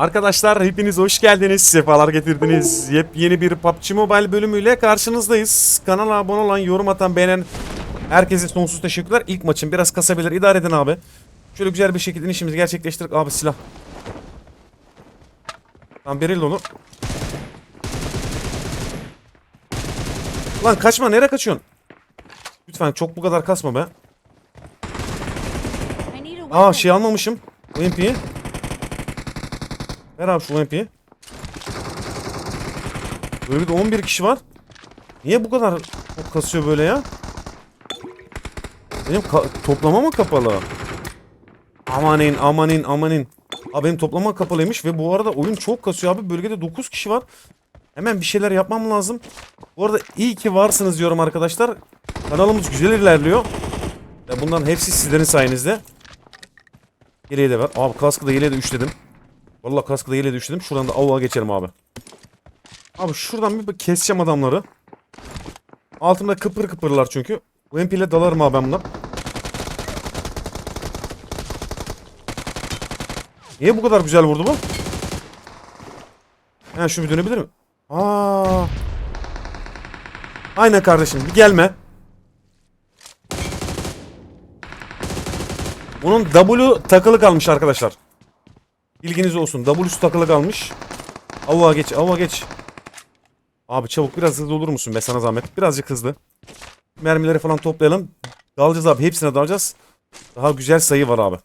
Arkadaşlar hepiniz hoş geldiniz. Sefalar getirdiniz. Yepyeni bir PUBG Mobile bölümüyle karşınızdayız. Kanala abone olan, yorum atan, beğenen herkese sonsuz teşekkürler. İlk maçın biraz kasabilir. idare edin abi. Şöyle güzel bir şekilde işimizi gerçekleştirdik. Abi silah. Tamam beril onu. Lan kaçma nereye kaçıyorsun? Lütfen çok bu kadar kasma be. Aa şey almamışım. UMP'yi. Ver abi şu UMP'yi. Böyle de 11 kişi var. Niye bu kadar kasıyor böyle ya? Benim toplama mı kapalı? Amanin amanin amanin. Abi benim toplama kapalıymış ve bu arada oyun çok kasıyor abi. Bölgede 9 kişi var. Hemen bir şeyler yapmam lazım. Bu arada iyi ki varsınız diyorum arkadaşlar. Kanalımız güzel ilerliyor. Ya bunların hepsi sizlerin sayenizde. Yeleği de ver. Abi kaskı da yeleği de üçledim. Vallahi kaskı da de üçledim. Şuradan da avuğa geçelim abi. Abi şuradan bir keseceğim adamları. Altımda kıpır kıpırlar çünkü. UMP ile dalarım abi ben bunlar. Niye bu kadar güzel vurdu bu? Ha şu bir dönebilir mi? Aa. Aynen kardeşim bir gelme. Bunun W takılı kalmış arkadaşlar. Bilginiz olsun. W'su takılı kalmış. Avuğa geç, avuğa geç. Abi çabuk biraz hızlı olur musun be sana zahmet. Birazcık hızlı. Mermileri falan toplayalım. Dalacağız abi. Hepsine dalacağız. Daha güzel sayı var abi.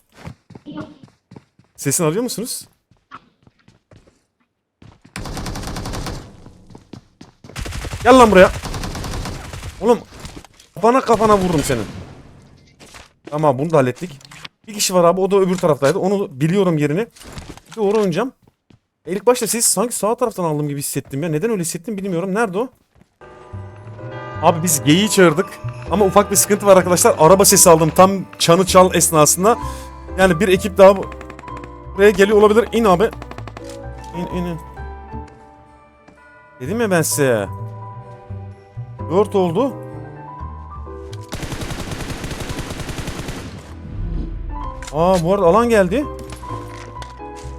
Sesini alıyor musunuz? Gel lan buraya. Oğlum kafana kafana vururum senin. Tamam bunu da hallettik. Bir kişi var abi o da öbür taraftaydı. Onu biliyorum yerini. Oraya oynayacağım. E, İlk başta siz sanki sağ taraftan aldığım gibi hissettim ya. Neden öyle hissettim bilmiyorum. Nerede o? Abi biz geyiği çağırdık. Ama ufak bir sıkıntı var arkadaşlar. Araba sesi aldım tam çanı çal esnasında. Yani bir ekip daha bu- buraya geliyor olabilir. İn abi. İn in in. Dedim ya ben size. 4 oldu. Aa bu arada alan geldi.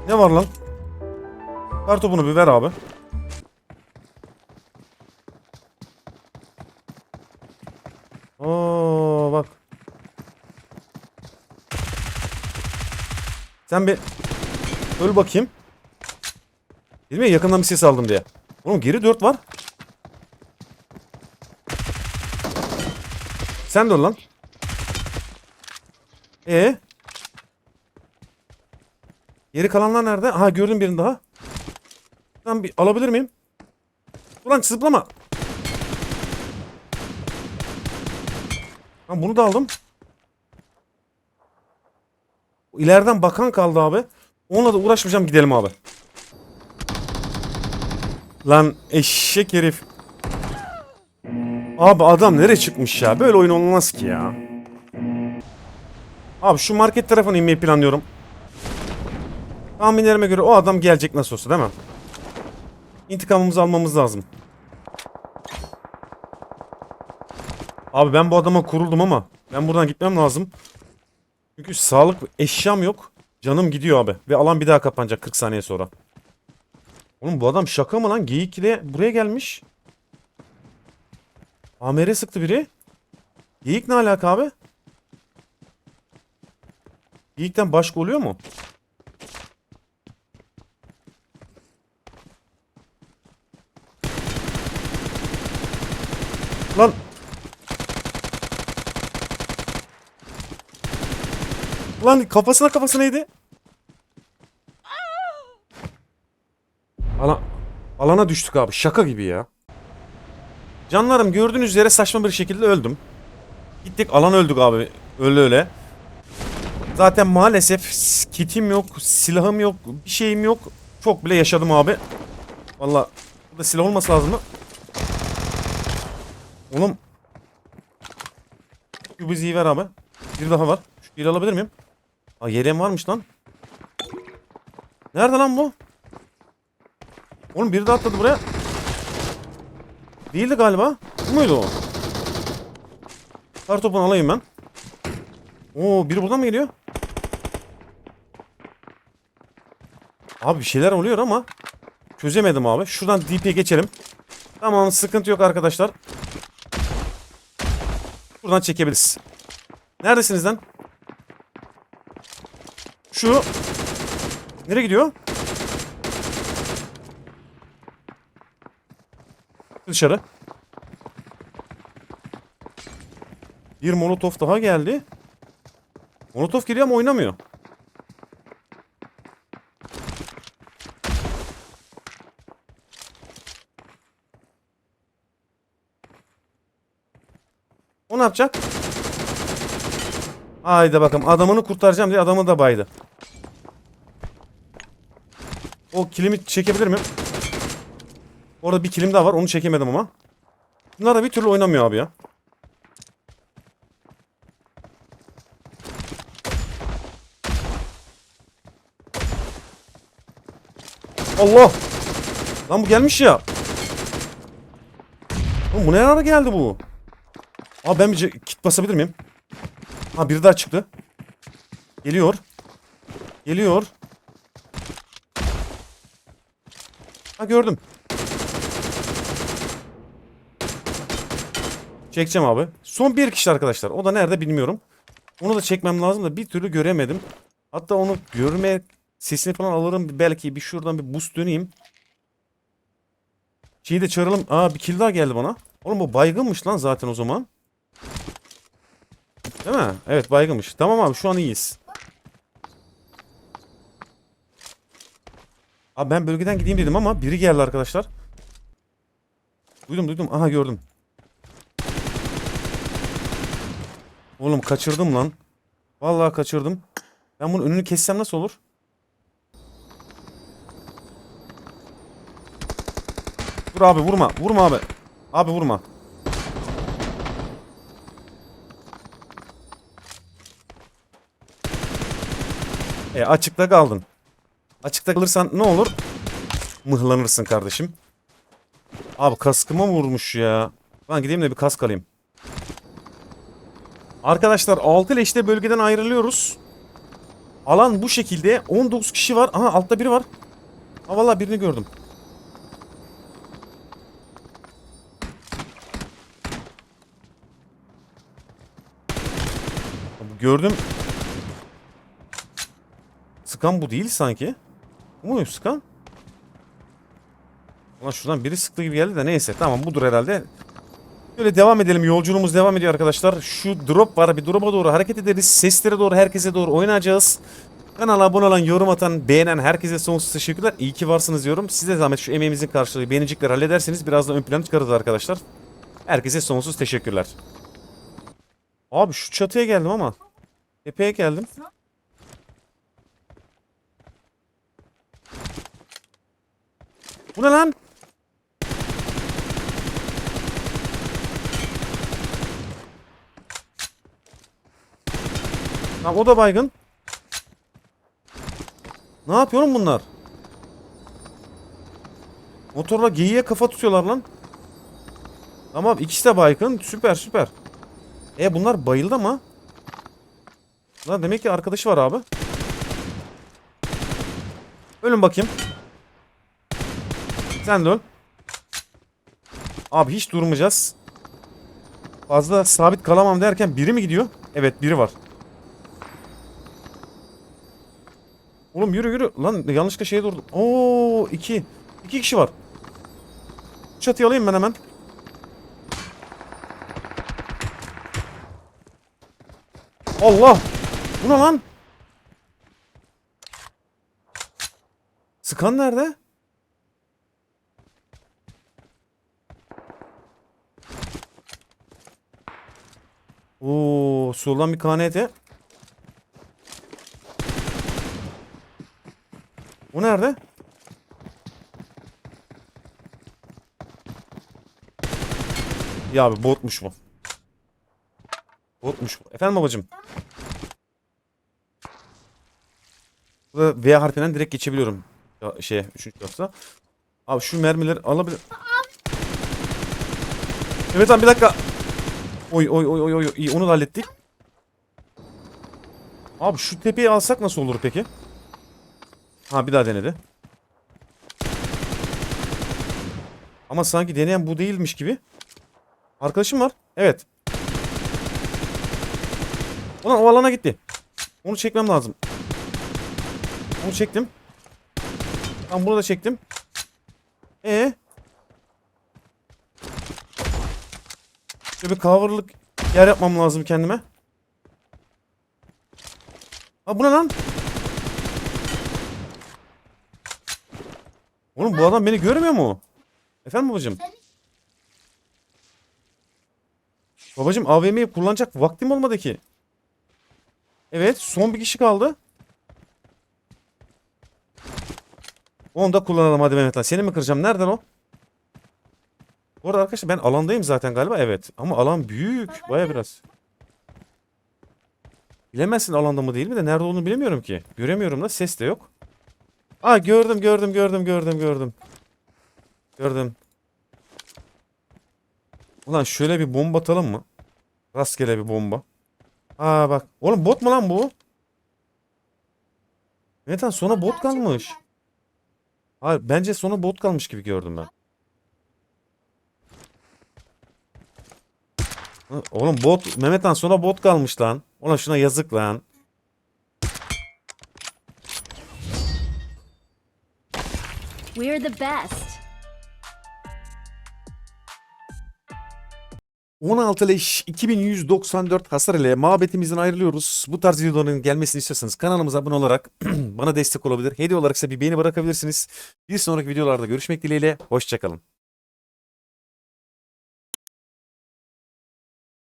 Ne var lan? Kartopunu bir ver abi. Oo bak. Sen bir öl bakayım. Dedim ya yakından bir ses aldım diye. Oğlum geri 4 var. Sen de öl lan. Ee? Geri kalanlar nerede? Aha gördüm birini daha. Lan bir alabilir miyim? Ulan zıplama. Lan bunu da aldım. İleriden bakan kaldı abi. Onunla da uğraşmayacağım gidelim abi. Lan eşek herif. Abi adam nereye çıkmış ya? Böyle oyun olmaz ki ya. Abi şu market tarafına inmeyi planlıyorum. Tahminlerime göre o adam gelecek nasıl olsa değil mi? İntikamımızı almamız lazım. Abi ben bu adama kuruldum ama ben buradan gitmem lazım. Çünkü sağlık eşyam yok. Canım gidiyor abi. Ve alan bir daha kapanacak 40 saniye sonra. Oğlum bu adam şaka mı lan? Geyik ile buraya gelmiş. AMR sıktı biri. Geyik ne alaka abi? Geyikten başka oluyor mu? Lan. Lan kafasına kafasına yedi. Ala alana düştük abi. Şaka gibi ya. Canlarım gördüğünüz üzere saçma bir şekilde öldüm. Gittik alan öldük abi. Öyle öyle. Zaten maalesef kitim yok, silahım yok, bir şeyim yok. Çok bile yaşadım abi. Valla burada silah olması lazım mı? Oğlum. Şu bizi ver abi. Bir daha var. Şu bir alabilir miyim? Aa yeleğim varmış lan. Nerede lan bu? Oğlum biri daha atladı buraya. Değildi galiba. Bu muydu o? Kartopunu alayım ben. Oo biri buradan mı geliyor? Abi bir şeyler oluyor ama çözemedim abi. Şuradan DP'ye geçelim. Tamam sıkıntı yok arkadaşlar. Buradan çekebiliriz. Neredesiniz lan? Şu. Nereye gidiyor? Dışarı. Bir molotof daha geldi. Molotof geliyor ama oynamıyor. O ne yapacak? Haydi bakalım adamını kurtaracağım diye adamı da baydı. O kilimi çekebilir miyim? Orada bir kilim daha var onu çekemedim ama. Bunlar da bir türlü oynamıyor abi ya. Allah! Lan bu gelmiş ya. Oğlum bu ne ara geldi bu? Abi ben bir kit basabilir miyim? Ha biri daha çıktı. Geliyor. Geliyor. Ha gördüm. Çekeceğim abi. Son bir kişi arkadaşlar. O da nerede bilmiyorum. Onu da çekmem lazım da bir türlü göremedim. Hatta onu görme sesini falan alırım. Belki bir şuradan bir boost döneyim. Şeyi de çağıralım. Aa bir kill daha geldi bana. Oğlum bu baygınmış lan zaten o zaman. Değil mi? Evet baygınmış. Tamam abi şu an iyiyiz. Abi ben bölgeden gideyim dedim ama biri geldi arkadaşlar. Duydum duydum. Aha gördüm. Oğlum kaçırdım lan. Vallahi kaçırdım. Ben bunun önünü kessem nasıl olur? Dur abi vurma. Vurma abi. Abi vurma. E açıkta kaldın. Açıkta kalırsan ne olur? Mıhlanırsın kardeşim. Abi kaskıma vurmuş ya. Ben gideyim de bir kask alayım. Arkadaşlar 6 leşte bölgeden ayrılıyoruz. Alan bu şekilde. 19 kişi var. Aha altta biri var. Ha vallahi birini gördüm. Gördüm. Sıkan bu değil sanki. Bu mu sıkan? Ulan şuradan biri sıktı gibi geldi de neyse tamam budur herhalde. Böyle devam edelim yolculuğumuz devam ediyor arkadaşlar. Şu drop var bir drop'a doğru hareket ederiz. Seslere doğru herkese doğru oynayacağız. Kanala abone olan, yorum atan, beğenen herkese sonsuz teşekkürler. İyi ki varsınız diyorum. Size zahmet şu emeğimizin karşılığı beğenicikler hallederseniz biraz da ön plana çıkarız arkadaşlar. Herkese sonsuz teşekkürler. Abi şu çatıya geldim ama. Tepeye geldim. Bu ne lan? Tamam o da baygın. Ne yapıyorum bunlar? Motorla geyiğe kafa tutuyorlar lan. Tamam ikisi de baygın. Süper süper. E bunlar bayıldı ama. Lan demek ki arkadaşı var abi. Ölün bakayım. Sen de öl. Abi hiç durmayacağız. Fazla sabit kalamam derken biri mi gidiyor? Evet biri var. Oğlum yürü yürü. Lan yanlışlıkla şeye durdum. Oo iki. İki kişi var. Çatıyı alayım ben hemen. Allah. Bu ne lan? Sıkan nerede? Oo, soldan bir KNT. O nerede? Ya abi botmuş bu. Botmuş bu. Efendim babacım. Burada V harfinden direkt geçebiliyorum. Ya, şeye, üçüncü katına. Abi şu mermileri alabilir... Evet abi bir dakika. Oy oy oy oy oy. Onu da hallettik. Abi şu tepeyi alsak nasıl olur peki? Ha bir daha denedi. Ama sanki deneyen bu değilmiş gibi. Arkadaşım var. Evet. Ulan o alana gitti. Onu çekmem lazım. Onu çektim. Tamam bunu da çektim. Ee? Şöyle bir coverlık yer yapmam lazım kendime. Ha bu ne lan? Oğlum bu adam beni görmüyor mu? Efendim babacım? Babacım AVM'yi kullanacak vaktim olmadı ki. Evet son bir kişi kaldı. Onu da kullanalım hadi Mehmet Ali. Seni mi kıracağım? Nereden o? Bu arada arkadaşlar ben alandayım zaten galiba. Evet. Ama alan büyük. Baya biraz. Bilemezsin alanda mı değil mi de nerede olduğunu bilemiyorum ki. Göremiyorum da ses de yok. Aa gördüm gördüm gördüm gördüm gördüm. Gördüm. Ulan şöyle bir bomba atalım mı? Rastgele bir bomba. Aa bak. Oğlum bot mu lan bu? Lan sona bot kalmış. Hayır bence sona bot kalmış gibi gördüm ben. Oğlum bot Mehmet Han sonra bot kalmış lan. Ona şuna yazık lan. We're the best. 16 leş 2194 hasar ile mabbetimizden ayrılıyoruz. Bu tarz videoların gelmesini istiyorsanız kanalımıza abone olarak bana destek olabilir. Hediye olarak ise bir beğeni bırakabilirsiniz. Bir sonraki videolarda görüşmek dileğiyle. Hoşçakalın.